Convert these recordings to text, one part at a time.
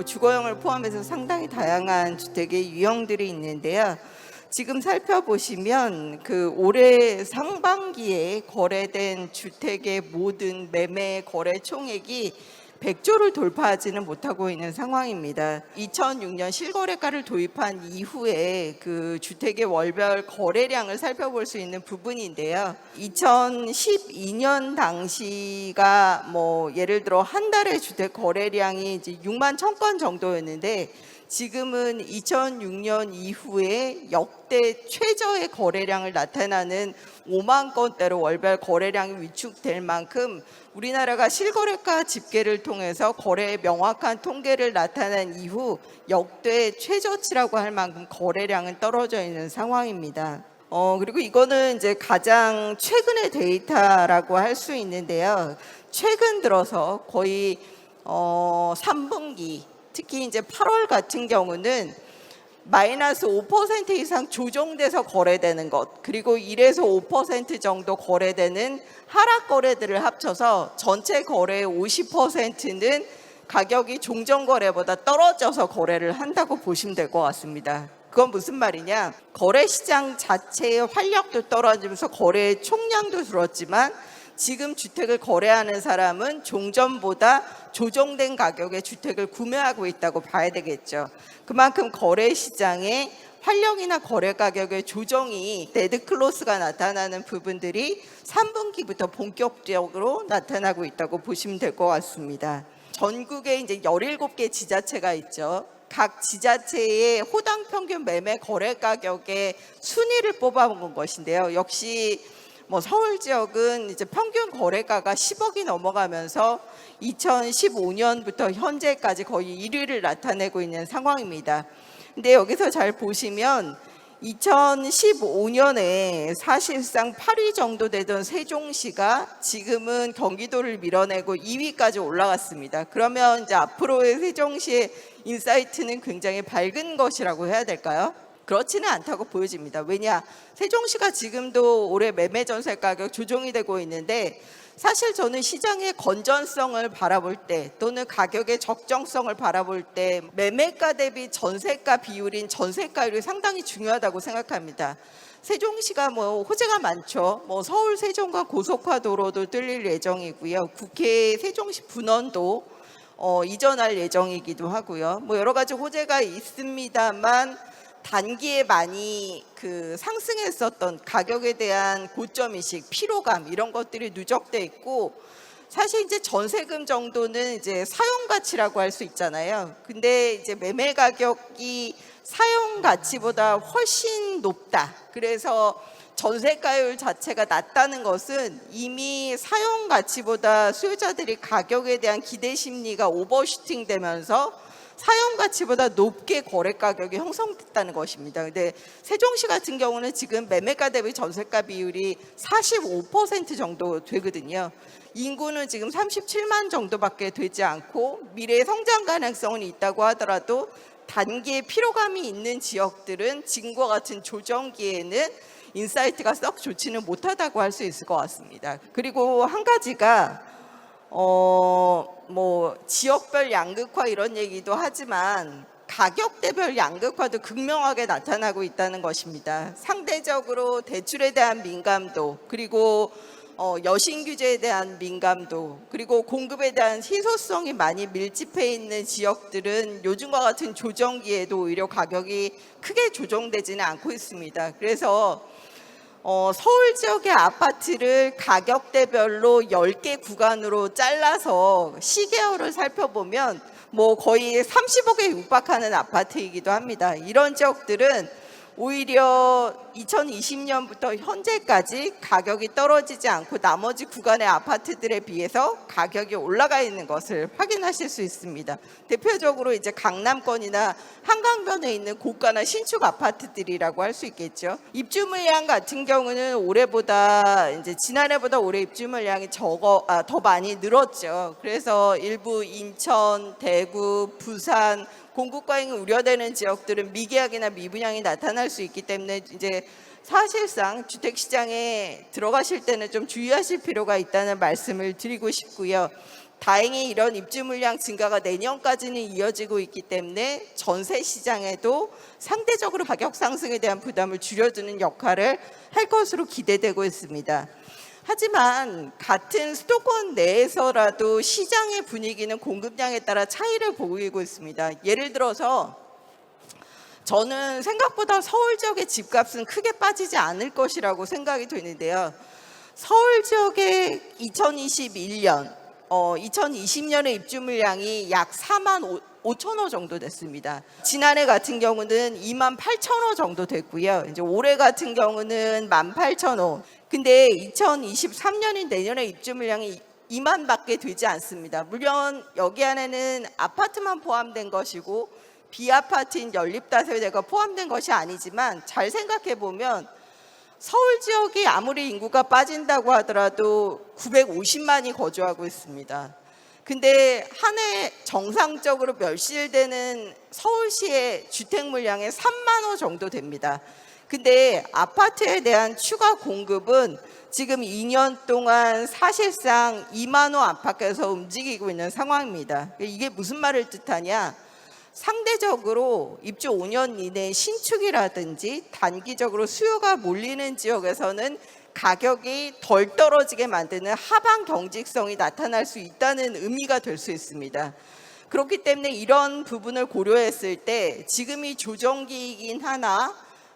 뭐 주거형을 포함해서 상당히 다양한 주택의 유형들이 있는데요. 지금 살펴보시면 그 올해 상반기에 거래된 주택의 모든 매매 거래 총액이 100조를 돌파하지는 못하고 있는 상황입니다. 2006년 실거래가를 도입한 이후에 그 주택의 월별 거래량을 살펴볼 수 있는 부분인데요. 2012년 당시가 뭐 예를 들어 한 달의 주택 거래량이 이제 6만 1천 건 정도였는데 지금은 2006년 이후에 역대 최저의 거래량을 나타나는 5만 건대로 월별 거래량이 위축될 만큼 우리나라가 실거래가 집계를 통해서 거래의 명확한 통계를 나타낸 이후 역대 최저치라고 할 만큼 거래량은 떨어져 있는 상황입니다. 어, 그리고 이거는 이제 가장 최근의 데이터라고 할 수 있는데요. 최근 들어서 거의 어, 3분기 특히 이제 8월 같은 경우는 마이너스 5% 이상 조정돼서 거래되는 것 그리고 1에서 5% 정도 거래되는 하락 거래들을 합쳐서 전체 거래의 50%는 가격이 종전 거래보다 떨어져서 거래를 한다고 보시면 될 것 같습니다. 그건 무슨 말이냐? 거래 시장 자체의 활력도 떨어지면서 거래의 총량도 줄었지만 지금 주택을 거래하는 사람은 종전보다 조정된 가격에 주택을 구매하고 있다고 봐야 되겠죠. 그만큼 거래 시장에 활력이나 거래 가격의 조정이 데드 클로스가 나타나는 부분들이 3분기부터 본격적으로 나타나고 있다고 보시면 될 것 같습니다. 전국에 이제 17개 지자체가 있죠. 각 지자체의 호당 평균 매매 거래 가격의 순위를 뽑아본 것인데요. 역시 뭐 서울 지역은 이제 평균 거래가가 10억이 넘어가면서 2015년부터 현재까지 거의 1위를 나타내고 있는 상황입니다. 근데 여기서 잘 보시면 2015년에 사실상 8위 정도 되던 세종시가 지금은 경기도를 밀어내고 2위까지 올라갔습니다. 그러면 이제 앞으로의 세종시의 인사이트는 굉장히 밝은 것이라고 해야 될까요? 그렇지는 않다고 보여집니다. 왜냐? 세종시가 지금도 올해 매매 전세 가격 조정이 되고 있는데 사실 저는 시장의 건전성을 바라볼 때 또는 가격의 적정성을 바라볼 때 매매가 대비 전세가 비율인 전세가율이 상당히 중요하다고 생각합니다. 세종시가 뭐 호재가 많죠. 뭐 서울 세종과 고속화 도로도 뚫릴 예정이고요. 국회 세종시 분원도 어, 이전할 예정이기도 하고요. 뭐 여러 가지 호재가 있습니다만 단기에 많이 그 상승했었던 가격에 대한 고점 인식, 피로감 이런 것들이 누적돼 있고 사실 이제 전세금 정도는 이제 사용 가치라고 할 수 있잖아요. 근데 이제 매매 가격이 사용 가치보다 훨씬 높다. 그래서 전세가율 자체가 낮다는 것은 이미 사용 가치보다 수요자들이 가격에 대한 기대 심리가 오버슈팅 되면서 사용 가치보다 높게 거래 가격이 형성됐다는 것입니다. 근데 세종시 같은 경우는 지금 매매가 대비 전세가 비율이 45% 정도 되거든요. 인구는 지금 37만 정도밖에 되지 않고 미래 성장 가능성은 있다고 하더라도 단기에 피로감이 있는 지역들은 지금과 같은 조정기에는 인사이트가 썩 좋지는 못하다고 할 수 있을 것 같습니다. 그리고 한 가지가 어, 뭐 지역별 양극화 이런 얘기도 하지만 가격대별 양극화도 극명하게 나타나고 있다는 것입니다. 상대적으로 대출에 대한 민감도 그리고 어, 여신 규제에 대한 민감도 그리고 공급에 대한 희소성이 많이 밀집해 있는 지역들은 요즘과 같은 조정기에도 오히려 가격이 크게 조정되지는 않고 있습니다. 그래서 어, 서울 지역의 아파트를 가격대별로 10개 구간으로 잘라서 시계열을 살펴보면 뭐 거의 30억에 육박하는 아파트이기도 합니다. 이런 지역들은 오히려 2020년부터 현재까지 가격이 떨어지지 않고 나머지 구간의 아파트들에 비해서 가격이 올라가 있는 것을 확인하실 수 있습니다. 대표적으로 이제 강남권이나 한강변에 있는 고가나 신축 아파트들이라고 할 수 있겠죠. 입주 물량 같은 경우는 올해보다 이제 지난해보다 올해 입주 물량이 적어 아, 더 많이 늘었죠. 그래서 일부 인천, 대구, 부산 공급 과잉이 우려되는 지역들은 미계약이나 미분양이 나타날 수 있기 때문에 이제 사실상 주택 시장에 들어가실 때는 좀 주의하실 필요가 있다는 말씀을 드리고 싶고요. 다행히 이런 입주 물량 증가가 내년까지는 이어지고 있기 때문에 전세 시장에도 상대적으로 가격 상승에 대한 부담을 줄여주는 역할을 할 것으로 기대되고 있습니다. 하지만 같은 수도권 내에서라도 시장의 분위기는 공급량에 따라 차이를 보이고 있습니다. 예를 들어서 저는 생각보다 서울 지역의 집값은 크게 빠지지 않을 것이라고 생각이 되는데요. 서울 지역의 2021년, 어, 2020년의 입주 물량이 약 4만 5천 호 정도 됐습니다. 지난해 같은 경우는 2만 8천 호 정도 됐고요. 이제 올해 같은 경우는 1만 8천 호. 근데 2023년인 내년에 입주 물량이 2만밖에 되지 않습니다. 물론 여기 안에는 아파트만 포함된 것이고 비아파트인 연립다세대가 포함된 것이 아니지만 잘 생각해 보면 서울 지역이 아무리 인구가 빠진다고 하더라도 950만이 거주하고 있습니다. 근데 한 해 정상적으로 멸실되는 서울시의 주택 물량의 3만 호 정도 됩니다. 근데 아파트에 대한 추가 공급은 지금 2년 동안 사실상 2만 호 안팎에서 움직이고 있는 상황입니다. 이게 무슨 말을 뜻하냐? 상대적으로 입주 5년 이내 신축이라든지 단기적으로 수요가 몰리는 지역에서는 가격이 덜 떨어지게 만드는 하방 경직성이 나타날 수 있다는 의미가 될 수 있습니다. 그렇기 때문에 이런 부분을 고려했을 때 지금이 조정기이긴 하나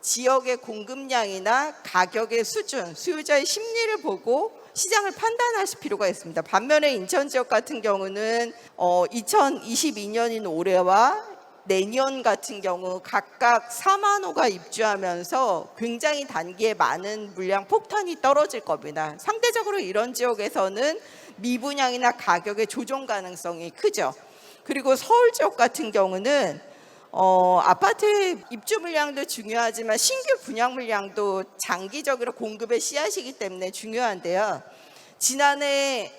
지역의 공급량이나 가격의 수준, 수요자의 심리를 보고 시장을 판단하실 필요가 있습니다. 반면에 인천 지역 같은 경우는 어, 2022년인 올해와 내년 같은 경우 각각 4만 호가 입주하면서 굉장히 단기에 많은 물량 폭탄이 떨어질 겁니다. 상대적으로 이런 지역에서는 미분양이나 가격의 조정 가능성이 크죠. 그리고 서울 지역 같은 경우는 어, 아파트 입주 물량도 중요하지만 신규 분양 물량도 장기적으로 공급의 씨앗이기 때문에 중요한데요. 지난해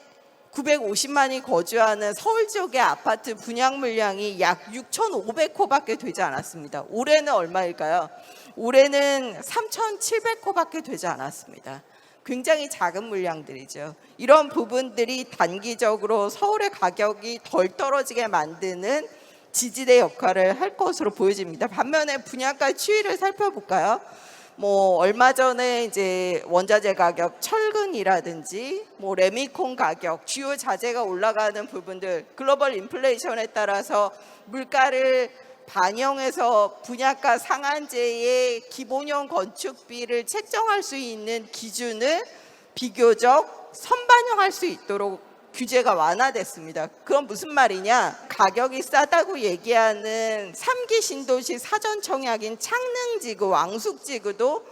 950만이 거주하는 서울 지역의 아파트 분양 물량이 약 6,500호밖에 되지 않았습니다. 올해는 얼마일까요? 올해는 3,700호밖에 되지 않았습니다. 굉장히 작은 물량들이죠. 이런 부분들이 단기적으로 서울의 가격이 덜 떨어지게 만드는 지지대 역할을 할 것으로 보여집니다. 반면에 분양가 추이를 살펴볼까요? 뭐 얼마 전에 이제 원자재 가격 철근이라든지 뭐 레미콘 가격 주요 자재가 올라가는 부분들 글로벌 인플레이션에 따라서 물가를 반영해서 분양가 상한제의 기본형 건축비를 책정할 수 있는 기준을 비교적 선반영할 수 있도록 규제가 완화됐습니다. 그건 무슨 말이냐? 가격이 싸다고 얘기하는 3기 신도시 사전 청약인 창릉지구, 왕숙지구도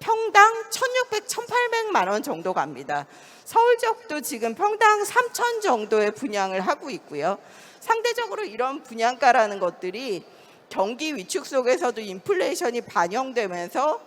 평당 1,600, 1,800만 원 정도 갑니다. 서울 지역도 지금 평당 3천 정도의 분양을 하고 있고요. 상대적으로 이런 분양가라는 것들이 경기 위축 속에서도 인플레이션이 반영되면서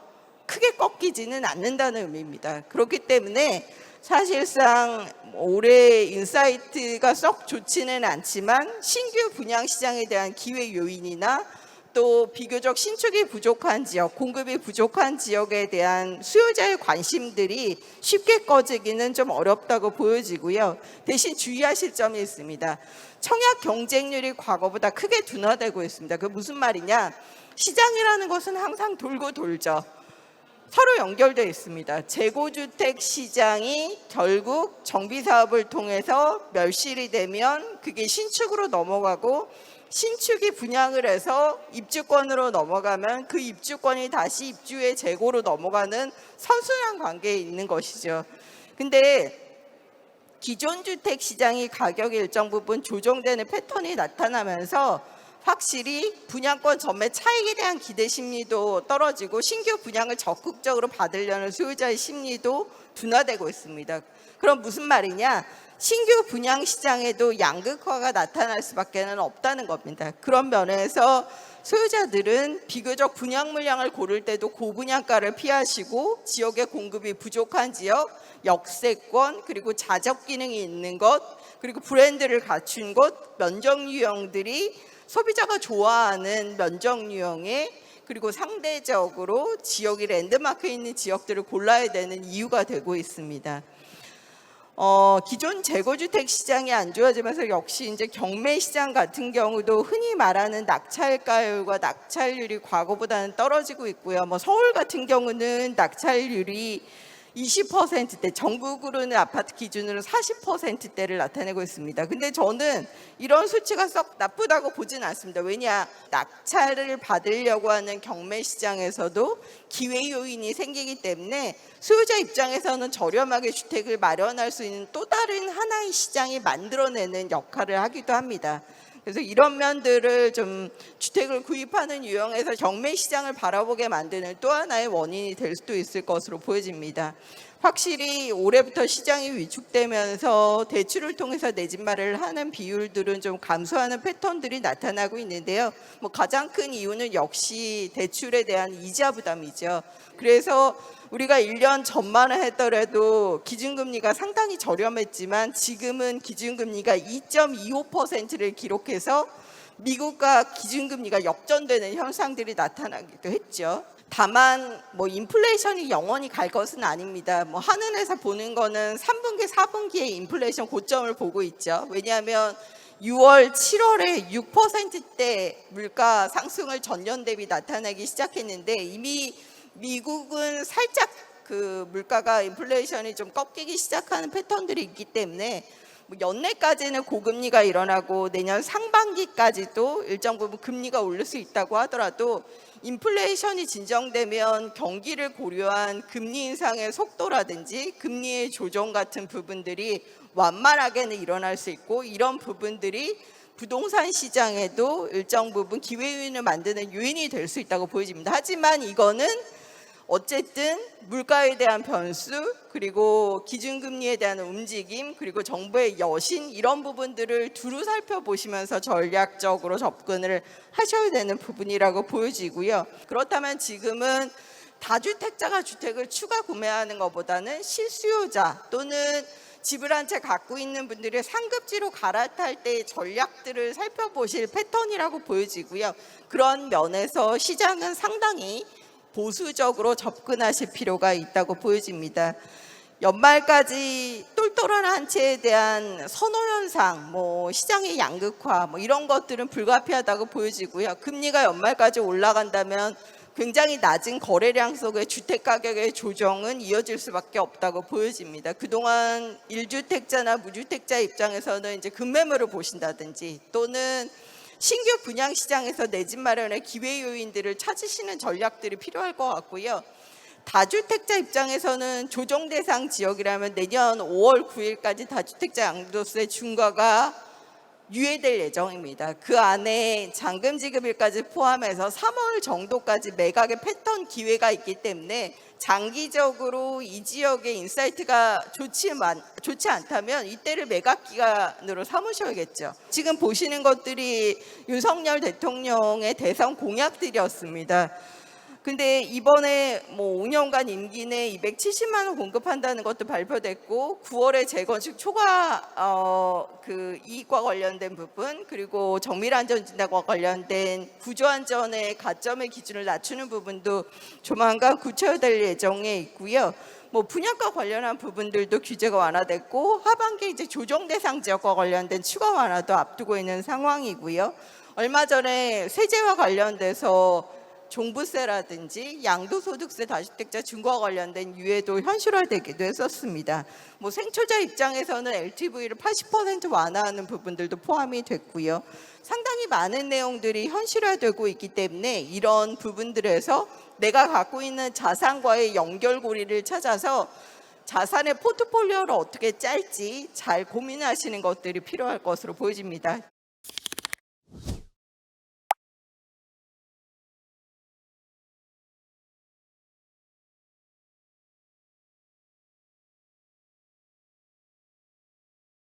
크게 꺾이지는 않는다는 의미입니다. 그렇기 때문에 사실상 올해 인사이트가 썩 좋지는 않지만 신규 분양 시장에 대한 기회 요인이나 또 비교적 신축이 부족한 지역, 공급이 부족한 지역에 대한 수요자의 관심들이 쉽게 꺼지기는 좀 어렵다고 보여지고요. 대신 주의하실 점이 있습니다. 청약 경쟁률이 과거보다 크게 둔화되고 있습니다. 그 무슨 말이냐? 시장이라는 것은 항상 돌고 돌죠. 서로 연결되어 있습니다. 재고주택 시장이 결국 정비 사업을 통해서 멸실이 되면 그게 신축으로 넘어가고 신축이 분양을 해서 입주권으로 넘어가면 그 입주권이 다시 입주의 재고로 넘어가는 선순환 관계에 있는 것이죠. 근데 기존 주택 시장이 가격이 일정 부분 조정되는 패턴이 나타나면서 확실히 분양권 전매 차익에 대한 기대 심리도 떨어지고 신규 분양을 적극적으로 받으려는 소유자의 심리도 둔화되고 있습니다. 그럼 무슨 말이냐? 신규 분양 시장에도 양극화가 나타날 수밖에 없다는 겁니다. 그런 면에서 소유자들은 비교적 분양 물량을 고를 때도 고분양가를 피하시고 지역의 공급이 부족한 지역, 역세권 그리고 자적 기능이 있는 것 그리고 브랜드를 갖춘 곳 면적 유형들이 소비자가 좋아하는 면적 유형의 그리고 상대적으로 지역이 랜드마크에 있는 지역들을 골라야 되는 이유가 되고 있습니다. 어, 기존 재고주택 시장이 안 좋아지면서 역시 이제 경매 시장 같은 경우도 흔히 말하는 낙찰가율과 낙찰률이 과거보다는 떨어지고 있고요. 뭐 서울 같은 경우는 낙찰률이 20%대, 전국으로는 아파트 기준으로 40%대를 나타내고 있습니다. 근데 저는 이런 수치가 썩 나쁘다고 보진 않습니다. 왜냐, 낙찰을 받으려고 하는 경매 시장에서도 기회 요인이 생기기 때문에 수요자 입장에서는 저렴하게 주택을 마련할 수 있는 또 다른 하나의 시장이 만들어내는 역할을 하기도 합니다. 그래서 이런 면들을 좀 주택을 구입하는 유형에서 경매 시장을 바라보게 만드는 또 하나의 원인이 될 수도 있을 것으로 보여집니다. 확실히 올해부터 시장이 위축되면서 대출을 통해서 내집 마련을 하는 비율들은 좀 감소하는 패턴들이 나타나고 있는데요. 뭐 가장 큰 이유는 역시 대출에 대한 이자 부담이죠. 그래서 우리가 1년 전만 하더라도 기준금리가 상당히 저렴했지만 지금은 기준금리가 2.25%를 기록해서 미국과 기준금리가 역전되는 현상들이 나타나기도 했죠. 다만 뭐 인플레이션이 영원히 갈 것은 아닙니다. 뭐 한은에서 보는 거는 3분기, 4분기에 인플레이션 고점을 보고 있죠. 왜냐하면 6월, 7월에 6%대 물가 상승을 전년 대비 나타내기 시작했는데 이미 미국은 살짝 그 물가가 인플레이션이 좀 꺾이기 시작하는 패턴들이 있기 때문에 뭐 연내까지는 고금리가 일어나고 내년 상반기까지도 일정 부분 금리가 오를 수 있다고 하더라도 인플레이션이 진정되면 경기를 고려한 금리 인상의 속도라든지 금리의 조정 같은 부분들이 완만하게는 일어날 수 있고 이런 부분들이 부동산 시장에도 일정 부분 기회 요인을 만드는 요인이 될 수 있다고 보여집니다. 하지만 이거는 어쨌든 물가에 대한 변수 그리고 기준금리에 대한 움직임 그리고 정부의 여신 이런 부분들을 두루 살펴보시면서 전략적으로 접근을 하셔야 되는 부분이라고 보여지고요. 그렇다면 지금은 다주택자가 주택을 추가 구매하는 것보다는 실수요자 또는 집을 한 채 갖고 있는 분들의 상급지로 갈아탈 때의 전략들을 살펴보실 패턴이라고 보여지고요. 그런 면에서 시장은 상당히 보수적으로 접근하실 필요가 있다고 보여집니다. 연말까지 똘똘한 한 채에 대한 선호 현상, 뭐 시장의 양극화, 뭐 이런 것들은 불가피하다고 보여지고요. 금리가 연말까지 올라간다면 굉장히 낮은 거래량 속의 주택 가격의 조정은 이어질 수밖에 없다고 보여집니다. 그동안 1주택자나 무주택자 입장에서는 이제 급매물을 보신다든지 또는 신규 분양 시장에서 내 집 마련의 기회 요인들을 찾으시는 전략들이 필요할 것 같고요. 다주택자 입장에서는 조정 대상 지역이라면 내년 5월 9일까지 다주택자 양도세 중과가 유예될 예정입니다. 그 안에 잔금 지급일까지 포함해서 3월 정도까지 매각의 패턴 기회가 있기 때문에 장기적으로 이 지역의 인사이트가 좋지, 만, 좋지 않다면 이때를 매각 기간으로 삼으셔야겠죠. 지금 보시는 것들이 윤석열 대통령의 대선 공약들이었습니다. 근데 이번에 뭐 5년간 임기 내 270만 원 공급한다는 것도 발표됐고 9월에 재건축 초과 어, 그 이익과 관련된 부분 그리고 정밀 안전 진단과 관련된 구조 안전의 가점의 기준을 낮추는 부분도 조만간 구체화될 예정에 있고요. 뭐 분양가 관련한 부분들도 규제가 완화됐고 하반기 이제 조정 대상 지역과 관련된 추가 완화도 앞두고 있는 상황이고요. 얼마 전에 세제와 관련돼서 종부세라든지 양도소득세 다주택자 중과 관련된 유예도 현실화되기도 했었습니다. 뭐 생초자 입장에서는 LTV를 80% 완화하는 부분들도 포함이 됐고요. 상당히 많은 내용들이 현실화되고 있기 때문에 이런 부분들에서 내가 갖고 있는 자산과의 연결고리를 찾아서 자산의 포트폴리오를 어떻게 짤지 잘 고민하시는 것들이 필요할 것으로 보여집니다.